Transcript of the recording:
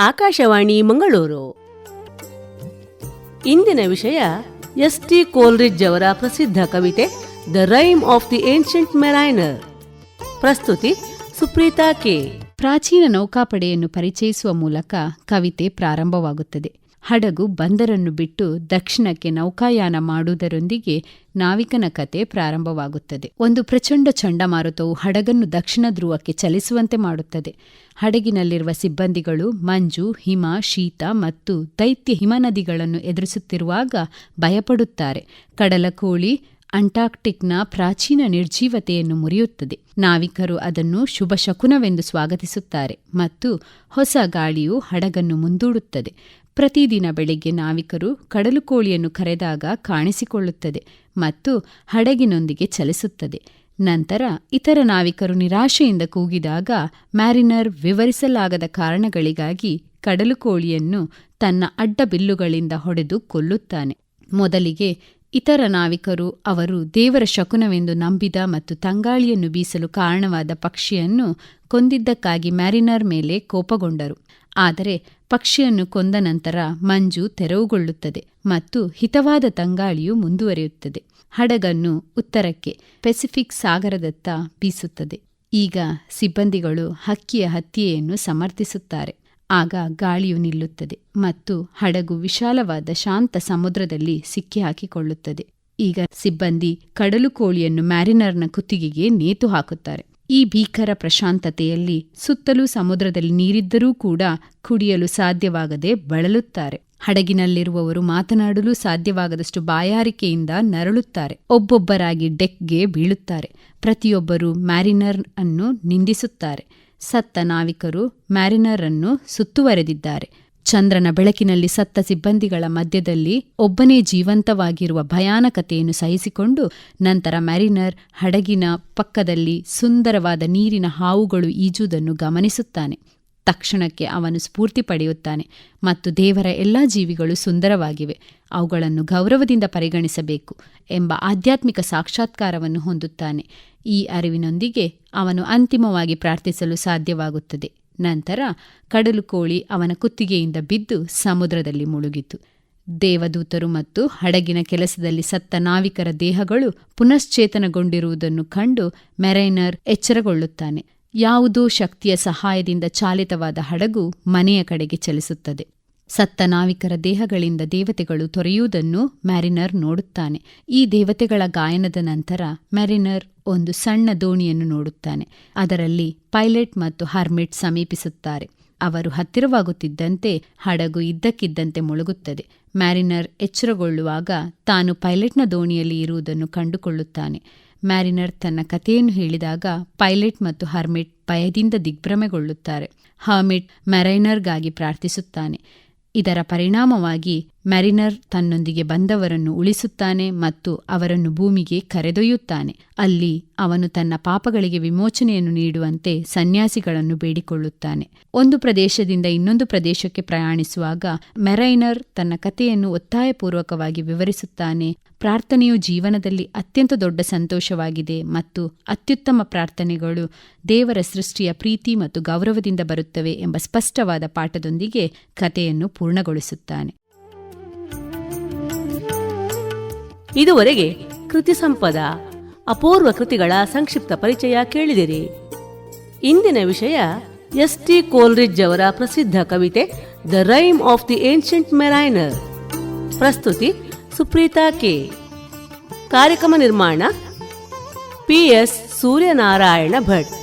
ಆಕಾಶವಾಣಿ ಮಂಗಳೂರು. ಇಂದಿನ ವಿಷಯ S T ಕೋಲ್ರಿಜ್ ಅವರ ಪ್ರಸಿದ್ಧ ಕವಿತೆ the rime of the ancient mariner. ಪ್ರಸ್ತುತಿ ಸುಪ್ರೀತಾ ಕೆ. ಪ್ರಾಚೀನ ನೌಕಾಪಡೆಯನ್ನು ಪರಿಚಯಿಸುವ ಮೂಲಕ ಕವಿತೆ ಪ್ರಾರಂಭವಾಗುತ್ತದೆ. ಹಡಗು ಬಂದರನ್ನು ಬಿಟ್ಟು ದಕ್ಷಿಣಕ್ಕೆ ನೌಕಾಯಾನ ಮಾಡುವುದರೊಂದಿಗೆ ನಾವಿಕನ ಕತೆ ಪ್ರಾರಂಭವಾಗುತ್ತದೆ. ಒಂದು ಪ್ರಚಂಡ ಚಂಡಮಾರುತವು ಹಡಗನ್ನು ದಕ್ಷಿಣ ಧ್ರುವಕ್ಕೆ ಚಲಿಸುವಂತೆ ಮಾಡುತ್ತದೆ. ಹಡಗಿನಲ್ಲಿರುವ ಸಿಬ್ಬಂದಿಗಳು ಮಂಜು, ಹಿಮ, ಶೀತ ಮತ್ತು ದೈತ್ಯ ಹಿಮನದಿಗಳನ್ನು ಎದುರಿಸುತ್ತಿರುವಾಗ ಭಯಪಡುತ್ತಾರೆ. ಕಡಲಕೋಳಿ ಅಂಟಾರ್ಕ್ಟಿಕ್ನ ಪ್ರಾಚೀನ ನಿರ್ಜೀವತೆಯನ್ನು ಮುರಿಯುತ್ತದೆ. ನಾವಿಕರು ಅದನ್ನು ಶುಭ ಶಕುನವೆಂದು ಸ್ವಾಗತಿಸುತ್ತಾರೆ ಮತ್ತು ಹೊಸ ಗಾಳಿಯು ಹಡಗನ್ನು ಮುಂದೂಡುತ್ತದೆ. ಪ್ರತಿದಿನ ಬೆಳಿಗ್ಗೆ ನಾವಿಕರು ಕಡಲುಕೋಳಿಯನ್ನು ಕರೆದಾಗ ಕಾಣಿಸಿಕೊಳ್ಳುತ್ತದೆ ಮತ್ತು ಹಡಗಿನೊಂದಿಗೆ ಚಲಿಸುತ್ತದೆ. ನಂತರ ಇತರ ನಾವಿಕರು ನಿರಾಶೆಯಿಂದ ಕೂಗಿದಾಗ ಮ್ಯಾರಿನರ್ ವಿವರಿಸಲಾಗದ ಕಾರಣಗಳಿಗಾಗಿ ಕಡಲುಕೋಳಿಯನ್ನು ತನ್ನ ಅಡ್ಡ ಬಿಲ್ಲುಗಳಿಂದ ಹೊಡೆದು ಕೊಲ್ಲುತ್ತಾನೆ. ಮೊದಲಿಗೆ ಇತರ ನಾವಿಕರು ಅವರು ದೇವರ ಶಕುನವೆಂದು ನಂಬಿದ ಮತ್ತು ತಂಗಾಳಿಯನ್ನು ಬೀಸಲು ಕಾರಣವಾದ ಪಕ್ಷಿಯನ್ನು ಕೊಂದಿದ್ದಕ್ಕಾಗಿ ಮ್ಯಾರಿನರ್ ಮೇಲೆ ಕೋಪಗೊಂಡರು. ಆದರೆ ಪಕ್ಷಿಯನ್ನು ಕೊಂದ ನಂತರ ಮಂಜು ತೆರವುಗೊಳ್ಳುತ್ತದೆ ಮತ್ತು ಹಿತವಾದ ತಂಗಾಳಿಯು ಮುಂದುವರಿಯುತ್ತದೆ. ಹಡಗನ್ನು ಉತ್ತರಕ್ಕೆ ಪೆಸಿಫಿಕ್ ಸಾಗರದತ್ತ ಬೀಸುತ್ತದೆ. ಈಗ ಸಿಬ್ಬಂದಿಗಳು ಹಕ್ಕಿಯ ಹತ್ಯೆಯನ್ನು ಸಮರ್ಥಿಸುತ್ತಾರೆ. ಆಗ ಗಾಳಿಯು ನಿಲ್ಲುತ್ತದೆ ಮತ್ತು ಹಡಗು ವಿಶಾಲವಾದ ಶಾಂತ ಸಮುದ್ರದಲ್ಲಿ ಸಿಕ್ಕಿಹಾಕಿಕೊಳ್ಳುತ್ತದೆ. ಈಗ ಸಿಬ್ಬಂದಿ ಕಡಲುಕೋಳಿಯನ್ನು ಮ್ಯಾರಿನರ್ನ ಕುತ್ತಿಗೆಗೆ ನೇತು ಹಾಕುತ್ತಾರೆ. ಈ ಭೀಕರ ಪ್ರಶಾಂತತೆಯಲ್ಲಿ ಸುತ್ತಲೂ ಸಮುದ್ರದಲ್ಲಿ ನೀರಿದ್ದರೂ ಕೂಡ ಕುಡಿಯಲು ಸಾಧ್ಯವಾಗದೆ ಬಳಲುತ್ತಾರೆ. ಹಡಗಿನಲ್ಲಿರುವವರು ಮಾತನಾಡಲು ಸಾಧ್ಯವಾಗದಷ್ಟು ಬಾಯಾರಿಕೆಯಿಂದ ನರಳುತ್ತಾರೆ. ಒಬ್ಬೊಬ್ಬರಾಗಿ ಡೆಕ್ಗೆ ಬೀಳುತ್ತಾರೆ. ಪ್ರತಿಯೊಬ್ಬರೂ ಮ್ಯಾರಿನರ್ ಅನ್ನು ನಿಂದಿಸುತ್ತಾರೆ. ಸತ್ತ ನಾವಿಕರು ಮ್ಯಾರಿನರ್ ಅನ್ನು ಸುತ್ತುವರೆದಿದ್ದಾರೆ. ಚಂದ್ರನ ಬೆಳಕಿನಲ್ಲಿ ಸತ್ತ ಸಿಬ್ಬಂದಿಗಳ ಮಧ್ಯದಲ್ಲಿ ಒಬ್ಬನೇ ಜೀವಂತವಾಗಿರುವ ಭಯಾನಕತೆಯನ್ನು ಸಹಿಸಿಕೊಂಡು ನಂತರ ಮ್ಯಾರಿನರ್ ಹಡಗಿನ ಪಕ್ಕದಲ್ಲಿ ಸುಂದರವಾದ ನೀರಿನ ಹಾವುಗಳು ಈಜುವುದನ್ನು ಗಮನಿಸುತ್ತಾನೆ. ತಕ್ಷಣಕ್ಕೆ ಅವನು ಸ್ಫೂರ್ತಿ ಪಡೆಯುತ್ತಾನೆ ಮತ್ತು ದೇವರ ಎಲ್ಲಾ ಜೀವಿಗಳು ಸುಂದರವಾಗಿವೆ, ಅವುಗಳನ್ನು ಗೌರವದಿಂದ ಪರಿಗಣಿಸಬೇಕು ಎಂಬ ಆಧ್ಯಾತ್ಮಿಕ ಸಾಕ್ಷಾತ್ಕಾರವನ್ನು ಹೊಂದುತ್ತಾನೆ. ಈ ಅರಿವಿನೊಂದಿಗೆ ಅವನು ಅಂತಿಮವಾಗಿ ಪ್ರಾರ್ಥಿಸಲು ಸಾಧ್ಯವಾಗುತ್ತದೆ. ನಂತರ ಕಡಲು ಕೋಳಿ ಅವನ ಕುತ್ತಿಗೆಯಿಂದ ಬಿದ್ದು ಸಮುದ್ರದಲ್ಲಿ ಮುಳುಗಿತು. ದೇವದೂತರು ಮತ್ತು ಹಡಗಿನ ಕೆಲಸದಲ್ಲಿ ಸತ್ತ ನಾವಿಕರ ದೇಹಗಳು ಪುನಶ್ಚೇತನಗೊಂಡಿರುವುದನ್ನು ಕಂಡು ಮೆರೈನರ್ ಎಚ್ಚರಗೊಳ್ಳುತ್ತಾನೆ. ಯಾವುದೋ ಶಕ್ತಿಯ ಸಹಾಯದಿಂದ ಚಾಲಿತವಾದ ಹಡಗು ಮನೆಯ ಕಡೆಗೆ ಚಲಿಸುತ್ತದೆ. ಸತ್ತ ನಾವಿಕರ ದೇಹಗಳಿಂದ ದೇವತೆಗಳು ತೊರೆಯುವುದನ್ನು ಮ್ಯಾರಿನರ್ ನೋಡುತ್ತಾನೆ. ಈ ದೇವತೆಗಳ ಗಾಯನದ ನಂತರ ಮ್ಯಾರಿನರ್ ಒಂದು ಸಣ್ಣ ದೋಣಿಯನ್ನು ನೋಡುತ್ತಾನೆ. ಅದರಲ್ಲಿ ಪೈಲಟ್ ಮತ್ತು ಹರ್ಮಿಟ್ ಸಮೀಪಿಸುತ್ತಾರೆ. ಅವರು ಹತ್ತಿರವಾಗುತ್ತಿದ್ದಂತೆ ಹಡಗು ಇದ್ದಕ್ಕಿದ್ದಂತೆ ಮುಳುಗುತ್ತದೆ. ಮ್ಯಾರಿನರ್ ಎಚ್ಚರಗೊಳ್ಳುವಾಗ ತಾನು ಪೈಲಟ್ನ ದೋಣಿಯಲ್ಲಿ ಇರುವುದನ್ನು ಕಂಡುಕೊಳ್ಳುತ್ತಾನೆ. ಮ್ಯಾರಿನರ್ ತನ್ನ ಕಥೆಯನ್ನು ಹೇಳಿದಾಗ ಪೈಲಟ್ ಮತ್ತು ಹರ್ಮಿಟ್ ಭಯದಿಂದ ದಿಗ್ಭ್ರಮೆಗೊಳ್ಳುತ್ತಾರೆ. ಹರ್ಮಿಟ್ ಮ್ಯಾರೈನರ್ಗಾಗಿ ಪ್ರಾರ್ಥಿಸುತ್ತಾನೆ. ಇದರ ಪರಿಣಾಮವಾಗಿ ಮ್ಯಾರಿನರ್ ತನ್ನೊಂದಿಗೆ ಬಂದವರನ್ನು ಉಳಿಸುತ್ತಾನೆ ಮತ್ತು ಅವರನ್ನು ಭೂಮಿಗೆ ಕರೆದೊಯ್ಯುತ್ತಾನೆ. ಅಲ್ಲಿ ಅವನು ತನ್ನ ಪಾಪಗಳಿಗೆ ವಿಮೋಚನೆಯನ್ನು ನೀಡುವಂತೆ ಸನ್ಯಾಸಿಗಳನ್ನು ಬೇಡಿಕೊಳ್ಳುತ್ತಾನೆ. ಒಂದು ಪ್ರದೇಶದಿಂದ ಇನ್ನೊಂದು ಪ್ರದೇಶಕ್ಕೆ ಪ್ರಯಾಣಿಸುವಾಗ ಮೆರೈನರ್ ತನ್ನ ಕಥೆಯನ್ನು ಒತ್ತಾಯಪೂರ್ವಕವಾಗಿ ವಿವರಿಸುತ್ತಾನೆ. ಪ್ರಾರ್ಥನೆಯು ಜೀವನದಲ್ಲಿ ಅತ್ಯಂತ ದೊಡ್ಡ ಸಂತೋಷವಾಗಿದೆ ಮತ್ತು ಅತ್ಯುತ್ತಮ ಪ್ರಾರ್ಥನೆಗಳು ದೇವರ ಸೃಷ್ಟಿಯ ಪ್ರೀತಿ ಮತ್ತು ಗೌರವದಿಂದ ಬರುತ್ತವೆ ಎಂಬ ಸ್ಪಷ್ಟವಾದ ಪಾಠದೊಂದಿಗೆ ಕಥೆಯನ್ನು ಪೂರ್ಣಗೊಳಿಸುತ್ತಾನೆ. ಇದುವರೆಗೆ ಕೃತಿ ಸಂಪದ, ಅಪೂರ್ವ ಕೃತಿಗಳ ಸಂಕ್ಷಿಪ್ತ ಪರಿಚಯ ಕೇಳಿದಿರಿ. ಇಂದಿನ ವಿಷಯ ಎಸ್ ಟಿ ಕೋಲ್ರಿಜ್ ಅವರ ಪ್ರಸಿದ್ಧ ಕವಿತೆ the rime of the ancient mariner. ಪ್ರಸ್ತುತಿ ಸುಪ್ರೀತಾ ಕೆ. ಕಾರ್ಯಕ್ರಮ ನಿರ್ಮಾಣ ಪಿ ಎಸ್ ಸೂರ್ಯನಾರಾಯಣ ಭಟ್.